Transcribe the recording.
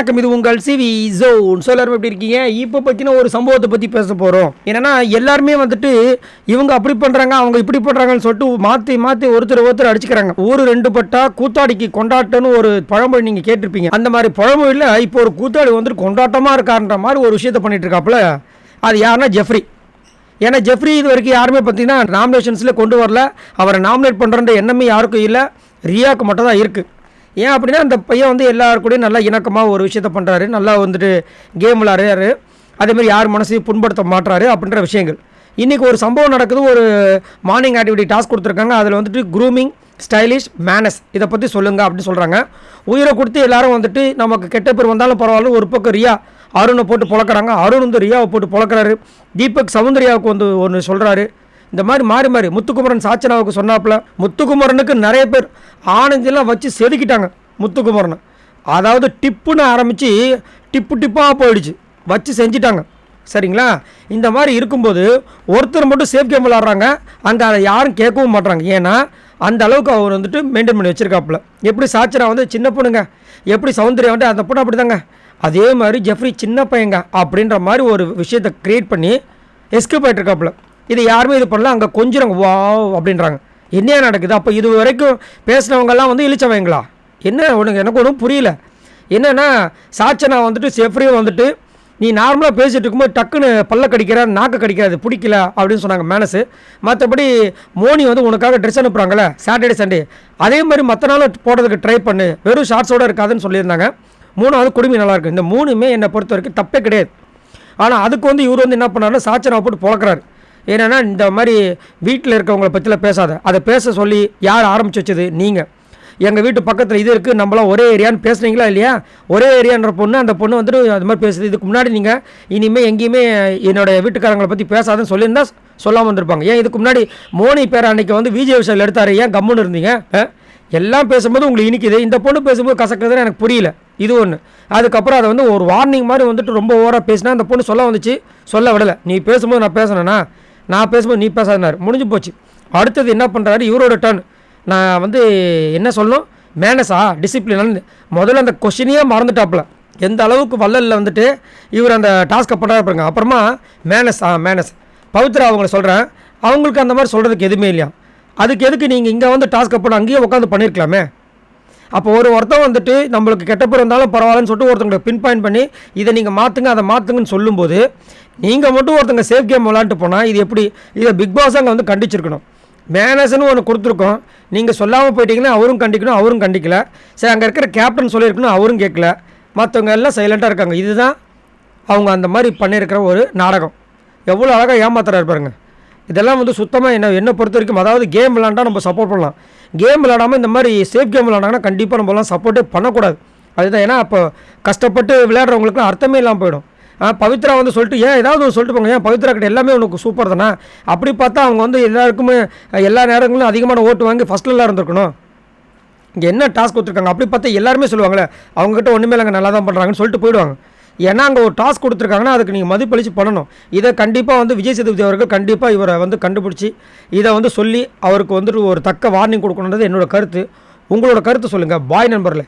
வணக்கம் இது உங்கள் சிவி ஜோன். ஸோ எல்லாரும் எப்படி இருக்கீங்க? இப்போ பற்றின ஒரு சம்பவத்தை பற்றி பேச போகிறோம் ஏன்னா எல்லாருமே வந்துட்டு இவங்க அப்படி பண்ணுறாங்க அவங்க இப்படி பண்ணுறாங்கன்னு சொல்லிட்டு மாற்றி மாற்றி ஒருத்தர் ஒருத்தர் அடிச்சுக்கிறாங்க. ஊர் ரெண்டு பட்டா கூத்தாடிக்கு கொண்டாட்டம்னு ஒரு பழமொழி நீங்கள் கேட்டிருப்பீங்க. அந்த மாதிரி பழமொழியில் இப்போ ஒரு கூத்தாடி வந்துட்டு கொண்டாட்டமாக இருக்கான்ற மாதிரி ஒரு விஷயத்தை பண்ணிட்டு இருக்காப்புல அது யாருன்னா ஜெஃப்ரி. ஏன்னா ஜெஃப்ரி இது வரைக்கும் யாருமே பார்த்தீங்கன்னா நாமினேஷன்ஸில் கொண்டு வரல. அவரை நாமினேட் பண்ணுறன்ற எண்ணமே யாருக்கும் இல்லை. ரியாவுக்கு மட்டும் தான் இருக்குது ஏன் அப்படின்னா அந்த பையன் வந்து எல்லாருக்கூடையும் நல்லா இணக்கமாக ஒரு விஷயத்த பண்ணுறாரு நல்லா வந்துட்டு கேம் விளாடுறாரு அதேமாதிரி யார் மனசையும் புண்படுத்த மாட்டுறாரு அப்படின்ற விஷயங்கள். இன்றைக்கி ஒரு சம்பவம் நடக்குது. ஒரு மார்னிங் ஆக்டிவிட்டி டாஸ்க் கொடுத்துருக்காங்க. அதில் வந்துட்டு க்ரூமிங் ஸ்டைலிஷ் மேனஸ் இதை பற்றி சொல்லுங்கள் அப்படின்னு சொல்கிறாங்க உயிரை கொடுத்து எல்லாரும் வந்துட்டு நமக்கு கெட்ட பேர் வந்தாலும் பரவாயில்ல. ஒரு பக்கம் ரியா அருணை போட்டு பொழக்கிறாங்க. அருண் வந்து ரியாவை போட்டு பொழக்கிறாரு. தீபக் சௌந்தர்யாவுக்கு வந்து ஒன்று சொல்கிறாரு இந்த மாதிரி மாறி மாறி. முத்துக்குமரன் சாச்சனாவுக்கு சொன்னாப்புல முத்துக்குமரனுக்கு நிறைய பேர் ஆனந்திலாம் வச்சு செதுக்கிட்டாங்க முத்துக்குமரனை. அதாவது டிப்புன்னு ஆரம்பித்து டிப்பு டிப்பாக போயிடுச்சு. வச்சு செஞ்சிட்டாங்க. சரிங்களா? இந்த மாதிரி இருக்கும்போது ஒருத்தர் மட்டும் சேஃப் கேம் விளாட்றாங்க அந்த அதை யாரும் கேட்கவும் மாட்டுறாங்க ஏன்னா அந்த அளவுக்கு அவர் வந்துட்டு மெயின்டைன் பண்ணி வச்சிருக்காப்புல. எப்படி சாச்சரா வந்து சின்ன பொண்ணுங்க எப்படி சௌந்தர்யா வந்து அந்த பொண்ணு அப்படி தாங்க அதே மாதிரி ஜெஃப்ரி சின்ன பையங்க அப்படின்ற மாதிரி ஒரு விஷயத்தை க்ரியேட் பண்ணி எஸ்கேப் ஆகிட்டு இருக்காப்புல. இது யாருமே இது பண்ணல. அங்கே கொஞ்சம் வா அப்படின்றாங்க. என்ன நடக்குது? அப்போ இது வரைக்கும் பேசினவங்கெல்லாம் வந்து இழிச்சவங்களா? என்ன உனக்கு எனக்கு ஒன்றும் புரியல. என்னென்னா சாச்சனா வந்துட்டு செஃப்ரியும் வந்துட்டு நீ நார்மலாக பேசிகிட்டு இருக்கும்போது டக்குன்னு பல்ல கடிக்கிற நாக்கு கடிக்காது பிடிக்கல அப்படின்னு சொன்னாங்க மேனஸு மற்றபடி மோனி வந்து உனக்காக ட்ரெஸ் அனுப்புகிறாங்களே சாட்டர்டே சண்டே அதே மாதிரி மற்ற நாள் போடுறதுக்கு ட்ரை பண்ணு. வெறும் ஷார்ட்ஸோடு இருக்காதுன்னு சொல்லியிருந்தாங்க. மூணாவது குடுமி நல்லாயிருக்கு இந்த மூணுமே என்னை பொறுத்த வரைக்கும் தப்பே கிடையாது. ஆனால் அதுக்கு வந்து இவர் வந்து என்ன பண்ணாருன்னா சாச்சனாவை போட்டு பொழக்கிறாரு. ஏன்னா இந்த மாதிரி வீட்டில் இருக்கவங்களை பற்றிலாம் பேசாத. அதை பேச சொல்லி யார் ஆரம்பிச்சு வச்சது? நீங்கள் எங்கள் வீட்டு பக்கத்தில் இது இருக்குது நம்மளாம் ஒரே ஏரியான்னு பேசுனீங்களா இல்லையா? ஒரே ஏரியான்ற பொண்ணு அந்த பொண்ணு வந்துட்டு அது மாதிரி பேசுது. இதுக்கு முன்னாடி நீங்கள் இனிமேல் எங்கேயுமே என்னோடய வீட்டுக்காரங்களை பற்றி பேசாதுன்னு சொல்லியிருந்தா சொல்லாமல் வந்திருப்பாங்க ஏன் இதுக்கு முன்னாடி மோனி பேர் அன்னைக்கு வந்து விஜய் விஷயம் எடுத்தார்? ஏன் கம்முன்னு இருந்தீங்க? எல்லாம் பேசும்போது உங்களுக்கு இனிக்குது. இந்த பொண்ணு பேசும்போது கசக்குறதுன்னு எனக்கு புரியல. இது ஒன்று அதுக்கப்புறம் அதை வந்து ஒரு வார்னிங் மாதிரி வந்துட்டு ரொம்ப ஓவராக பேசினா அந்த பொண்ணு சொல்ல வந்துச்சு. சொல்ல விடலை. நீ பேசும்போது நான் பேசுனேன்னா நான் பேசும்போது நீ பேசாதனார். முடிஞ்சு போச்சு. அடுத்தது என்ன பண்ணுறாரு இவரோட டர்ன் நான் வந்து என்ன சொல்லணும்? மேனஸா டிசிப்ளின் முதல்ல அந்த கொஷினையே மறந்துட்டாப்புல. எந்த அளவுக்கு வள்ளலில் வந்துட்டு இவர் அந்த டாஸ்க்கை பண்ணுறாரு பாருங்க. அப்புறமா மேனஸ் ஆ மேனஸ் பவித்ரா அவங்கள சொல்கிறேன் அவங்களுக்கு அந்த மாதிரி சொல்கிறதுக்கு எதுவுமே இல்லையா? அதுக்கு எதுக்கு நீங்கள் இங்கே வந்து டாஸ்க்கை பண்ண அங்கேயே உட்காந்து பண்ணியிருக்கலாமே அப்போ ஒரு ஒருத்தன் வந்துட்டு நம்மளுக்கு கெட்ட பேர் இருந்தாலும் பரவாயில்லன்னு சொல்லிட்டு ஒருத்தங்களை பின் பாயிண்ட் பண்ணி இதை நீங்கள் மாற்றுங்க அதை மாற்றுங்கன்னு சொல்லும்போது நீங்கள் மட்டும் ஒருத்தங்க சேஃப் கேம் விளாண்டுட்டு போனால் இது எப்படி? இதை பிக் பாஸ் அங்கே வந்து கண்டிச்சிருக்கணும். மேனேஜர்னு ஒன்று கொடுத்துருக்கோம். நீங்கள் சொல்லாமல் போயிட்டீங்கன்னா அவரும் கண்டிக்கணும் அவரும் கண்டிக்கல. சரி அங்கே இருக்கிற கேப்டன் சொல்லியிருக்கணும் அவரும் கேட்கல. மற்றவங்க எல்லாம் சைலண்ட்டாக இருக்காங்க. இதுதான் அவங்க அந்த மாதிரி பண்ணியிருக்கிற ஒரு நாடகம். எவ்வளோ அழகாக ஏமாத்துறாரு பாருங்க. இதெல்லாம் வந்து சுத்தமாக என்ன என்னை பொறுத்த வரைக்கும் அதாவது கேம் விளாண்டா நம்ம சப்போர்ட் பண்ணலாம். கேம் விளாடாமல் இந்த மாதிரி சேஃப் கேம் விளாண்டாங்கன்னா கண்டிப்பாக நம்மலாம் சப்போர்ட்டே பண்ணக்கூடாது. அதுதான் ஏன்னா அப்போ கஷ்டப்பட்டு விளையாடுறவங்களுக்குலாம் அர்த்தமே இல்லாமல் போயிடும். பவித்ரா வந்து சொல்லிட்டு ஏன் ஏதாவது ஒரு சொல்லிட்டு போங்க ஏன் பவித்ரா கிட்ட எல்லாமே உனக்கு சூப்பர் தானே? அப்படி பார்த்தா அவங்க வந்து எல்லாருக்குமே எல்லா நேரங்களும் அதிகமான ஓட்டு வாங்கி ஃபஸ்ட்டில் இருந்திருக்கணும். இங்கே என்ன டாஸ்க் கொடுத்துருக்காங்க? அப்படி பார்த்தா எல்லாருமே சொல்லுவாங்களே அவங்ககிட்ட ஒன்றுமே இல்லைங்க நல்லா தான் பண்ணுறாங்கன்னு சொல்லிட்டு போயிடுவாங்க. ஏன்னா அங்கே ஒரு டாஸ்க் கொடுத்துருக்காங்கன்னா அதுக்கு நீங்கள் மதிப்பளித்து பண்ணணும். இதை கண்டிப்பாக வந்து விஜய் சேதுபதி அவர்கள் கண்டிப்பாக இவரை வந்து கண்டுபிடிச்சி இதை வந்து சொல்லி அவருக்கு வந்துட்டு ஒரு தக்க வார்னிங் கொடுக்கணுன்றது என்னோட கருத்து. உங்களோட கருத்து சொல்லுங்கள் பாய் நண்பரில்